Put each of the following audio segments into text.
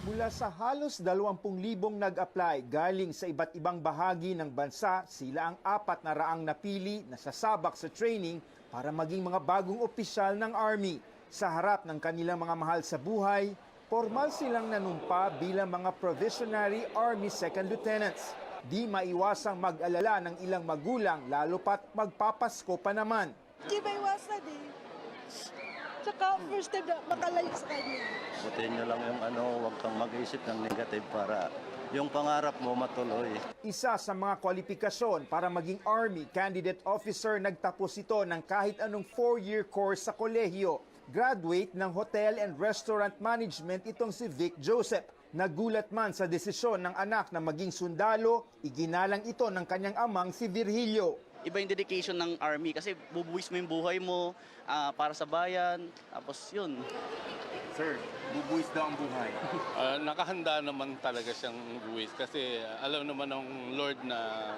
Mula sa halos 20,000 nag-apply galing sa iba't ibang bahagi ng bansa, sila ang apat na raang napili na sasabak sa training para maging mga bagong opisyal ng Army. Sa harap ng kanilang mga mahal sa buhay, formal silang nanumpa bilang mga Provisionary Army Second Lieutenants. Di maiwasang mag-alala ng ilang magulang lalo pat magpapasko pa naman. Di ba iwasan eh. Tsaka first time na makalayo sa kanya. Butiin nyo lang yung ano, huwag kang mag-isip ng negative para yung pangarap mo matuloy. Isa sa mga kwalifikasyon para maging Army Candidate Officer, nagtapos ito ng kahit anong four-year course sa kolehiyo. Graduate ng Hotel and Restaurant Management itong si Vic Joseph. Nagulat man sa desisyon ng anak na maging sundalo, iginalang ito ng kanyang amang si Virgilio. Iba yung dedication ng army kasi bubuwis mo yung buhay mo ah, para sa bayan. Tapos yun, Sir, bubuwis daw ang buhay. Ah, nakahanda naman talaga siyang buwis kasi ah, alam naman ng Lord na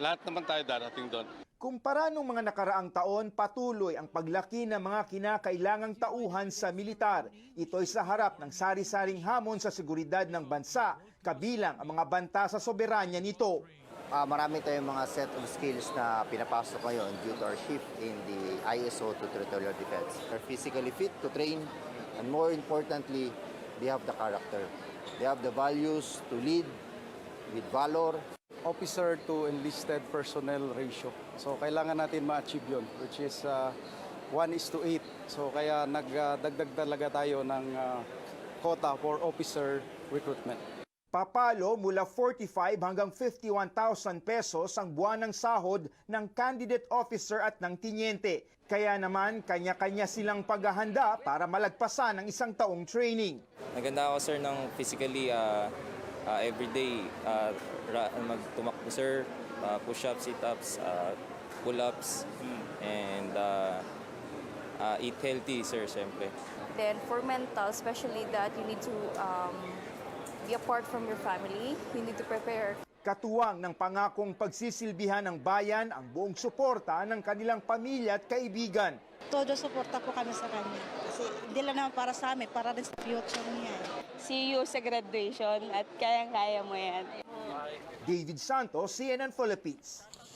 lahat naman tayo darating doon. Kumpara nung mga nakaraang taon, patuloy ang paglaki ng mga kinakailangang tauhan sa militar. Ito'y sa harap ng sari-saring hamon sa seguridad ng bansa, kabilang ang mga banta sa soberanya nito. Ah, marami tayong mga set of skills na pinapasok ngayon due to our shift in the ISO to territorial defense. They're physically fit to train and more importantly, they have the character. They have the values to lead with valor. officer to enlisted personnel ratio. So kailangan natin ma-achieve yun, which is uh, 1 is to 8. So kaya nagdagdag talaga tayo ng uh, quota for officer recruitment. Papalo mula 45 hanggang 51,000 pesos ang buwan ng sahod ng candidate officer at ng tinyente. Kaya naman, kanya-kanya silang paghahanda para malagpasan ang isang taong training. Naganda ako sir ng physically uh, uh, everyday uh, magtumakbo sir, uh, push-ups, sit-ups, uh, pull-ups, and uh, uh, eat healthy sir, siyempre. Then for mental, especially that you need to um, be apart from your family, you need to prepare Katuwang ng pangakong pagsisilbihan ng bayan ang buong suporta ng kanilang pamilya at kaibigan. Todo suporta po kami sa kanya. Kasi hindi lang naman para sa amin, para rin sa future niya. See you sa graduation at kayang-kaya mo yan. David Santos, CNN Philippines.